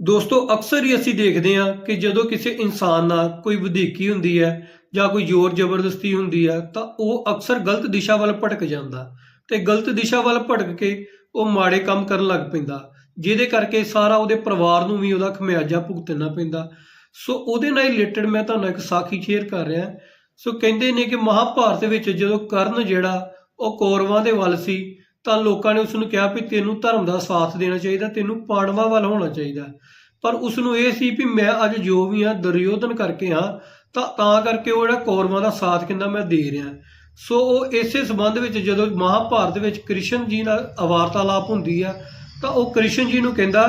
ਦੋਸਤੋ, ਅਕਸਰ ਹੀ ਅਸੀਂ ਦੇਖਦੇ ਹਾਂ ਕਿ ਜਦੋਂ ਕਿਸੇ ਇਨਸਾਨ ਨਾਲ ਕੋਈ ਵਧੀਕੀ ਹੁੰਦੀ ਹੈ ਜਾਂ ਕੋਈ ਜ਼ੋਰ ਜ਼ਬਰਦਸਤੀ ਹੁੰਦੀ ਹੈ, ਤਾਂ ਉਹ ਅਕਸਰ ਗਲਤ ਦਿਸ਼ਾ ਵੱਲ ਭਟਕ ਜਾਂਦਾ ਤੇ ਗਲਤ ਦਿਸ਼ਾ ਵੱਲ ਭਟਕ ਕੇ ਉਹ ਮਾੜੇ ਕੰਮ ਕਰਨ ਲੱਗ ਪੈਂਦਾ, ਜਿਹਦੇ ਕਰਕੇ ਸਾਰਾ ਉਹਦੇ ਪਰਿਵਾਰ ਨੂੰ ਵੀ ਉਹਦਾ ਖਮਿਆਜਾ ਭੁਗਤਣਾ ਪੈਂਦਾ। ਸੋ ਉਹਦੇ ਨਾਲ ਰਿਲੇਟਡ ਮੈਂ ਤੁਹਾਨੂੰ ਇੱਕ ਸਾਖੀ ਸ਼ੇਅਰ ਕਰ ਰਿਹਾ। ਸੋ ਕਹਿੰਦੇ ਨੇ ਕਿ ਮਹਾਭਾਰਤ ਵਿੱਚ ਜਦੋਂ ਕਰਨ ਜਿਹੜਾ ਉਹ ਕੌਰਵਾਂ ਦੇ ਵੱਲ ਸੀ ਤਾਂ ਲੋਕਾਂ ਨੇ ਉਸ ਨੂੰ ਕਿਹਾ ਵੀ ਤੈਨੂੰ ਧਰਮ ਦਾ ਸਾਥ ਦੇਣਾ ਚਾਹੀਦਾ, ਤੈਨੂੰ ਪਾਂਡਵਾਂ ਵੱਲ ਹੋਣਾ ਚਾਹੀਦਾ। ਪਰ ਉਸ ਨੂੰ ਇਹ ਸੀ ਵੀ ਮੈਂ ਅੱਜ ਜੋ ਵੀ ਹਾਂ, ਦੁਰਯੋਧਨ ਕਰਕੇ ਹਾਂ, ਤਾਂ ਤਾਂ ਕਰਕੇ ਉਹ ਜਿਹੜਾ ਕੌਰਵਾਂ ਦਾ ਸਾਥ ਕਹਿੰਦਾ ਮੈਂ ਦੇ ਰਿਹਾ। ਸੋ ਉਹ ਇਸੇ ਸੰਬੰਧ ਵਿੱਚ ਜਦੋਂ ਮਹਾਭਾਰਤ ਵਿੱਚ ਕ੍ਰਿਸ਼ਨ ਜੀ ਨਾਲ ਅਵਾਰਤਾਲਾਪ ਹੁੰਦੀ ਆ, ਤਾਂ ਉਹ ਕ੍ਰਿਸ਼ਨ ਜੀ ਨੂੰ ਕਹਿੰਦਾ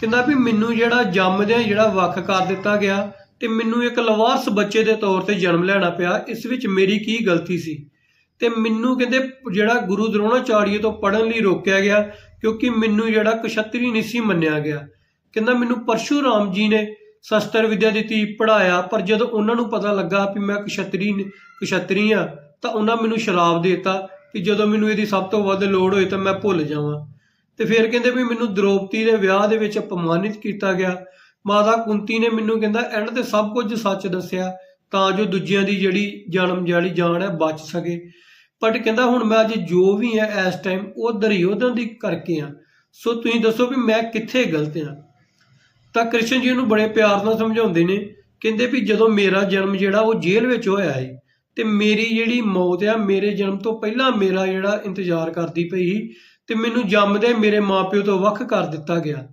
ਕਹਿੰਦਾ ਵੀ ਮੈਨੂੰ ਜਿਹੜਾ ਜੰਮਦਿਆਂ ਜਿਹੜਾ ਵੱਖ ਕਰ ਦਿੱਤਾ ਗਿਆ ਤੇ ਮੈਨੂੰ ਇੱਕ ਲਵਾਰਸ ਬੱਚੇ ਦੇ ਤੌਰ ਤੇ ਜਨਮ ਲੈਣਾ ਪਿਆ, ਇਸ ਵਿੱਚ ਮੇਰੀ ਕੀ ਗਲਤੀ ਸੀ? ਤੇ ਮੈਨੂੰ ਕਹਿੰਦੇ ਜਿਹੜਾ ਗੁਰੂ ਦਰੋਣਾਚਾਰੀਏ ਤੋਂ ਪੜਨ ਲਈ ਰੋਕਿਆ ਗਿਆ, ਕਿਉਂਕਿ ਮੈਨੂੰ ਜਿਹੜਾ ਕਸ਼ਤਰੀ ਨਹੀਂ ਸੀ ਮੰਨਿਆ ਗਿਆ। ਕਹਿੰਦਾ ਮੈਨੂੰ ਪਰਸ਼ੂਰਾਮ ਜੀ ਨੇ ਸ਼ਸਤਰ ਵਿਦਿਆ ਦਿੱਤੀ ਪੜਾਇਆ ਪਰ ਜਦੋਂ ਉਹਨਾਂ ਨੂੰ ਪਤਾ ਲੱਗਾ ਵੀ ਮੈਂ ਕਸ਼ਤਰੀ ਕਸ਼ਤਰੀ ਆ ਤਾਂ ਉਹਨਾਂ ਮੈਨੂੰ ਸ਼ਰਾਬ ਦੇਤਾ ਕਿ ਜਦੋਂ ਮੈਨੂੰ ਇਹਦੀ ਸਭ ਤੋਂ ਵੱਧ ਲੋੜ ਹੋਈ ਤਾਂ ਮੈਂ ਭੁੱਲ ਜਾਵਾਂ। ਤੇ ਫਿਰ ਕਹਿੰਦੇ ਵੀ ਮੈਨੂੰ ਦ੍ਰੋਪਦੀ ਦੇ ਵਿਆਹ ਦੇ ਵਿੱਚ ਅਪਮਾਨਿਤ ਕੀਤਾ ਗਿਆ। ਮਾਤਾ ਕੁੰਤੀ ਨੇ ਮੈਨੂੰ ਕਹਿੰਦਾ ਐਂਡ ਤੇ ਸਭ ਕੁਝ ਸੱਚ ਦੱਸਿਆ, ਤਾਂ ਜੋ ਦੂਜਿਆਂ ਦੀ ਜਿਹੜੀ ਜਨਮ ਜਾਲੀ ਜਾਨ ਹੈ ਬਚ ਸਕੇ। ਬਟ ਕਹਿੰਦਾ ਹੁਣ ਮੈਂ ਅੱਜ ਜੋ ਵੀ ਹੈ ਇਸ ਟਾਈਮ ਉਹ ਦੁਰਯੋਧਨ ਦੀ ਕਰਕੇ ਆ। ਸੋ ਤੁਸੀਂ ਦੱਸੋ ਵੀ ਮੈਂ ਕਿੱਥੇ ਗਲਤ ਆ? ਤਾਂ ਕ੍ਰਿਸ਼ਨ ਜੀ ਨੂੰ ਬੜੇ ਪਿਆਰ ਨਾਲ ਸਮਝਾਉਂਦੇ ਨੇ। ਕਹਿੰਦੇ ਵੀ ਜਦੋਂ ਮੇਰਾ ਜਨਮ ਜਿਹੜਾ ਉਹ ਜੇਲ੍ਹ ਵਿੱਚ ਹੋਇਆ ਹੈ ਤੇ ਮੇਰੀ ਜਿਹੜੀ ਮੌਤ ਆ, ਮੇਰੇ ਜਨਮ ਤੋਂ ਪਹਿਲਾਂ ਮੇਰਾ ਜਿਹੜਾ ਇੰਤਜ਼ਾਰ ਕਰਦੀ ਪਈ ਸੀ, ਤੇ ਮੈਨੂੰ ਜੰਮਦੇ ਮੇਰੇ ਮਾਪਿਓ ਤੋਂ ਵੱਖ ਕਰ ਦਿੱਤਾ ਗਿਆ।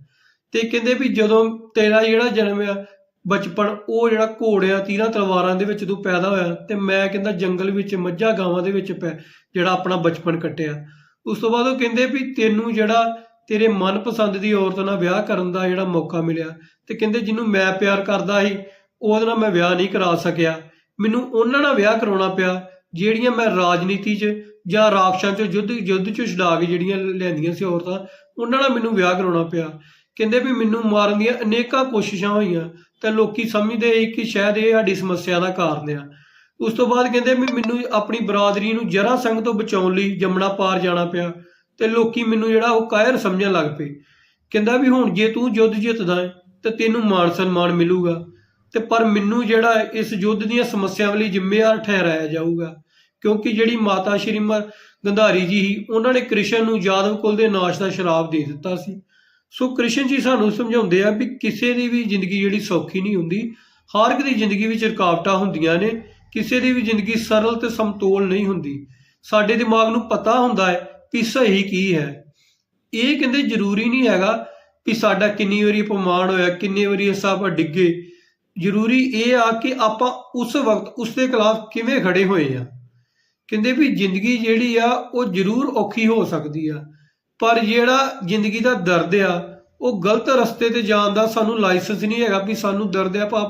ਤੇ ਕਹਿੰਦੇ ਵੀ ਜਦੋਂ ਤੇਰਾ ਜਿਹੜਾ ਜਨਮ ਆ ਬਚਪਨ ਉਹ ਜਿਹੜਾ ਘੋੜਿਆਂ, ਤੀਰਾਂ ਤਲਵਾਰਾਂ ਦੇ ਵਿੱਚ ਤੂੰ ਪੈਦਾ ਹੋਇਆ ਤੇ ਮੈਂ ਕਹਿੰਦਾ ਜੰਗਲ ਵਿੱਚ, ਮੱਝਾਂ ਗਾਵਾਂ ਦੇ ਵਿੱਚ ਪੈ, ਜਿਹੜਾ ਆਪਣਾ ਬਚਪਨ ਕੱਟਿਆ। ਉਸ ਤੋਂ ਬਾਅਦ ਉਹ ਕਹਿੰਦੇ ਵੀ ਤੈਨੂੰ ਜਿਹੜਾ ਤੇਰੇ ਮਨਪਸੰਦ ਦੀ ਔਰਤ ਨਾਲ ਵਿਆਹ ਕਰਨ ਦਾ ਜਿਹੜਾ ਮੌਕਾ ਮਿਲਿਆ ਤੇ ਕਹਿੰਦੇ ਜਿਹਨੂੰ ਮੈਂ ਪਿਆਰ ਕਰਦਾ ਸੀ, ਉਹਦੇ ਨਾਲ ਮੈਂ ਵਿਆਹ ਨਹੀਂ ਕਰਾ ਸਕਿਆ। ਮੈਨੂੰ ਉਹਨਾਂ ਨਾਲ ਵਿਆਹ ਕਰਾਉਣਾ ਪਿਆ, ਜਿਹੜੀਆਂ ਮੈਂ ਰਾਜਨੀਤੀ 'ਚ ਜਾਂ ਰਾਖਸ਼ਾਂ 'ਚ ਯੁੱਧ ਯੁੱਧ 'ਚ ਛਡਾ ਕੇ ਜਿਹੜੀਆਂ ਲੈਂਦੀਆਂ ਸੀ ਔਰਤਾਂ, ਉਹਨਾਂ ਨਾਲ ਮੈਨੂੰ ਵਿਆਹ ਕਰਾਉਣਾ ਪਿਆ। ਕਹਿੰਦੇ ਵੀ ਮੈਨੂੰ ਮਾਰਨ ਦੀਆਂ ਅਨੇਕਾਂ ਕੋਸ਼ਿਸ਼ਾਂ ਹੋਈਆਂ ਤੇ ਲੋਕੀ ਸਮਝਦੇ ਕਿ ਸ਼ਾਇਦ ਇਹ ਸਾਡੀ ਸਮੱਸਿਆ ਦਾ ਕਾਰਨ ਆ। ਉਸ ਤੋਂ ਬਾਅਦ ਕਹਿੰਦੇ ਵੀ ਮੈਨੂੰ ਆਪਣੀ ਬਰਾਦਰੀ ਨੂੰ ਜਰਾ ਸੰਗ ਤੋਂ ਬਚਾਉਣ ਲਈ ਜਮਣਾ ਪਾਰ ਜਾਣਾ ਪਿਆ ਤੇ ਲੋਕੀ ਮੈਨੂੰ ਜਿਹੜਾ ਉਹ ਕਾਇਰ ਸਮਝਣ ਲੱਗ ਪਏ। ਕਹਿੰਦਾ ਵੀ ਹੁਣ ਜੇ ਤੂੰ ਯੁੱਧ ਜਿੱਤਦਾ ਹੈ ਤੇ ਤੈਨੂੰ ਮਾਣ ਸਨਮਾਨ ਮਿਲੂਗਾ ਤੇ ਪਰ ਮੈਨੂੰ ਜਿਹੜਾ ਇਸ ਯੁੱਧ ਦੀਆਂ ਸਮੱਸਿਆਵਾਂ ਲਈ ਜ਼ਿੰਮੇਵਾਰ ਠਹਿਰਾਇਆ ਜਾਊਗਾ। ਕਿਉਂਕਿ ਜਿਹੜੀ ਮਾਤਾ ਸ਼੍ਰੀ ਗੰਧਾਰੀ ਜੀ ਸੀ, ਉਹਨਾਂ ਨੇ ਕ੍ਰਿਸ਼ਨ ਨੂੰ ਜਾਦਵ ਕੁਲ ਦੇ ਨਾਸ਼ ਦਾ ਸ਼ਰਾਬ ਦੇ ਦਿੱਤਾ ਸੀ। ਸੋ ਕ੍ਰਿਸ਼ਨ ਜੀ ਸਾਨੂੰ ਸਮਝਾਉਂਦੇ ਆ ਵੀ ਕਿਸੇ ਦੀ ਵੀ ਜ਼ਿੰਦਗੀ ਜਿਹੜੀ ਸੌਖੀ ਨਹੀਂ ਹੁੰਦੀ, ਹਰ ਇੱਕ ਦੀ ਜ਼ਿੰਦਗੀ ਵਿੱਚ ਰੁਕਾਵਟਾਂ ਹੁੰਦੀਆਂ ਨੇ, ਕਿਸੇ ਦੀ ਵੀ ਜ਼ਿੰਦਗੀ ਸਰਲ ਤੇ ਸਮਤੋਲ ਨਹੀਂ ਹੁੰਦੀ। ਸਾਡੇ ਦਿਮਾਗ ਨੂੰ ਪਤਾ ਹੁੰਦਾ ਹੈ ਕਿ ਸਹੀ ਕੀ ਹੈ। ਇਹ ਕਹਿੰਦੇ ਜ਼ਰੂਰੀ ਨਹੀਂ ਹੈਗਾ ਕਿ ਸਾਡਾ ਕਿੰਨੀ ਵਾਰੀ ਅਪਮਾਨ ਹੋਇਆ, ਕਿੰਨੀ ਵਾਰੀ ਅਸਾਂ ਆਪਾਂ ਡਿੱਗੇ। ਜ਼ਰੂਰੀ ਇਹ ਆ ਕਿ ਆਪਾਂ ਉਸ ਵਕਤ, ਉਸ ਦੇ ਖਿਲਾਫ ਕਿਵੇਂ ਖੜੇ ਹੋਏ ਆ। ਕਹਿੰਦੇ ਵੀ ਜ਼ਿੰਦਗੀ ਜਿਹੜੀ ਆ, ਉਹ ਜ਼ਰੂਰ ਔਖੀ ਹੋ ਸਕਦੀ ਆ। ਪਰ ਜਿਹੜਾ ਜ਼ਿੰਦਗੀ ਦਾ ਦਰਦ ਆ, ਉਹ ਗਲਤ ਰਸਤੇ ਤੇ ਜਾਣ ਦਾ ਸਾਨੂੰ ਲਾਇਸੈਂਸ ਨਹੀਂ ਹੈਗਾ ਵੀ ਸਾਨੂੰ ਦਰਦ ਆ ਆਪਾਂ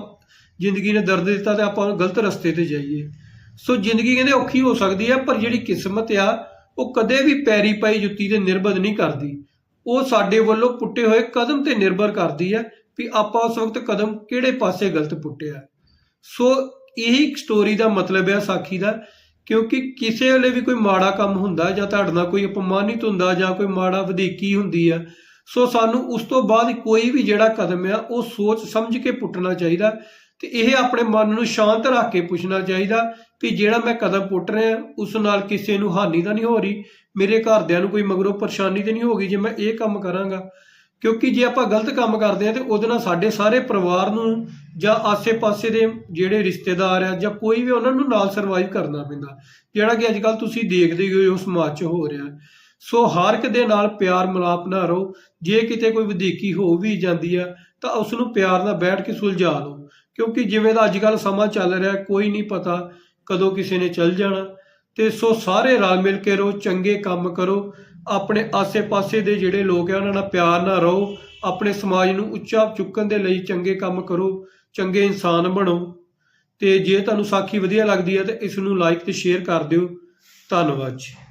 ਜ਼ਿੰਦਗੀ ਨੇ ਦਰਦ ਦਿੱਤਾ ਤੇ ਆਪਾਂ ਗਲਤ ਰਸਤੇ ਤੇ ਜਾਈਏ। ਸੋ ਜ਼ਿੰਦਗੀ ਕਹਿੰਦੇ ਔਖੀ ਹੋ ਸਕਦੀ ਆ ਪਰ ਜਿਹੜੀ ਕਿਸਮਤ ਆ, ਉਹ ਕਦੇ ਵੀ ਪੈਰੀ ਪਾਈ ਜੁੱਤੀ ਤੇ ਨਿਰਭਰ ਨਹੀਂ ਕਰਦੀ। ਉਹ ਸਾਡੇ ਵੱਲੋਂ ਪੁੱਟੇ ਹੋਏ ਕਦਮ ਤੇ ਨਿਰਭਰ ਕਰਦੀ ਹੈ ਵੀ ਆਪਾਂ ਉਸ ਵਕਤ ਕਦਮ ਕਿਹੜੇ ਪਾਸੇ ਗਲਤ ਪੁੱਟਿਆ। ਸੋ ਇਹੀ ਸਟੋਰੀ ਦਾ ਮਤਲਬ ਹੈ ਸਾਖੀ ਦਾ ਕਿਉਂਕਿ ਕਿਸੇ ਵੇਲੇ ਵੀ ਕੋਈ ਮਾੜਾ ਕੰਮ ਹੁੰਦਾ ਜਾਂ ਤੁਹਾਡੇ ਨਾਲ ਕੋਈ ਅਪਮਾਨਿਤ ਹੁੰਦਾ ਜਾਂ ਕੋਈ ਮਾੜਾ ਵਧੀਕੀ ਹੁੰਦੀ ਆ, ਸੋ ਸਾਨੂੰ ਉਸ ਤੋਂ ਬਾਅਦ ਕੋਈ ਵੀ ਜਿਹੜਾ ਕਦਮ ਆ, ਉਹ ਸੋਚ ਸਮਝ ਕੇ ਪੁੱਟਣਾ ਚਾਹੀਦਾ ਤੇ ਇਹ ਆਪਣੇ ਮਨ ਨੂੰ ਸ਼ਾਂਤ ਰੱਖ ਕੇ ਪੁੱਛਣਾ ਚਾਹੀਦਾ ਕਿ ਜਿਹੜਾ ਮੈਂ ਕਦਮ ਪੁੱਟ ਰਿਹਾ, ਉਸ ਨਾਲ ਕਿਸੇ ਨੂੰ ਹਾਨੀ ਤਾਂ ਨਹੀਂ ਹੋ ਰਹੀ, ਮੇਰੇ ਘਰਦਿਆਂ ਨੂੰ ਕੋਈ ਮਗਰੋਂ ਪਰੇਸ਼ਾਨੀ ਤਾਂ ਨਹੀਂ ਹੋਗੀ ਜੇ ਮੈਂ ਇਹ ਕੰਮ ਕਰਾਂਗਾ। ਕਿਉਂਕਿ ਜੇ ਆਪਾਂ ਗਲਤ ਕੰਮ ਕਰਦੇ ਆ ਤੇ ਉਹਦੇ ਨਾਲ ਸਾਡੇ ਸਾਰੇ ਪਰਿਵਾਰ ਨੂੰ ਜਾਂ ਆਸੇ-ਪਾਸੇ ਦੇ ਜਿਹੜੇ ਰਿਸ਼ਤੇਦਾਰ ਆ ਜਾਂ ਕੋਈ ਵੀ ਉਹਨਾਂ ਨੂੰ ਨਾਲ ਸਰਵਾਈਵ ਕਰਨਾ ਪੈਂਦਾ। ਜਿਹੜਾ ਕਿ ਅੱਜ ਕੱਲ ਤੁਸੀਂ ਦੇਖਦੇ ਹੀ ਹੋ, ਸਮਾਜ 'ਚ ਹੋ ਰਿਹਾ। ਸੋ ਹਰ ਇੱਕ ਦੇ ਨਾਲ ਪਿਆਰ ਮਿਲਾਪ ਨਾ ਰਹੋ। ਜੇ ਕਿਤੇ ਕੋਈ ਵਧੀਕੀ ਹੋ ਵੀ ਜਾਂਦੀ ਆ, ਤਾਂ ਉਸ ਨੂੰ ਪਿਆਰ ਨਾਲ ਬੈਠ ਕੇ ਸੁਲਝਾ ਲਓ ਕਿਉਂਕਿ ਜਿਵੇਂ ਦਾ ਅੱਜ ਕੱਲ ਸਮਾਂ ਚੱਲ ਰਿਹਾ, ਕੋਈ ਨਹੀਂ ਪਤਾ ਕਦੋਂ ਕਿਸੇ ਨੇ ਚੱਲ ਜਾਣਾ। ਤੇ ਸੋ ਸਾਰੇ ਰਲ ਮਿਲ ਕੇ ਰਹੋ, ਚੰਗੇ ਕੰਮ ਕਰੋ। ਆਪਣੇ ਆਸੇ-ਪਾਸੇ ਦੇ ਜਿਹੜੇ ਲੋਕ ਆ, ਉਹਨਾਂ ਨਾਲ ਪਿਆਰ ਨਾਲ ਰਹੋ, ਆਪਣੇ ਸਮਾਜ ਨੂੰ ਉੱਚਾ ਚੁੱਕਣ ਦੇ ਲਈ ਚੰਗੇ ਕੰਮ ਕਰੋ, ਚੰਗੇ ਇਨਸਾਨ ਬਣੋ। ਤੇ ਜੇ ਤੁਹਾਨੂੰ ਸਾਖੀ ਵਧੀਆ ਲੱਗਦੀ ਹੈ ਤਾਂ ਇਸ ਨੂੰ ਲਾਈਕ ਤੇ ਸ਼ੇਅਰ ਕਰ ਦਿਓ। ਧੰਨਵਾਦ ਜੀ।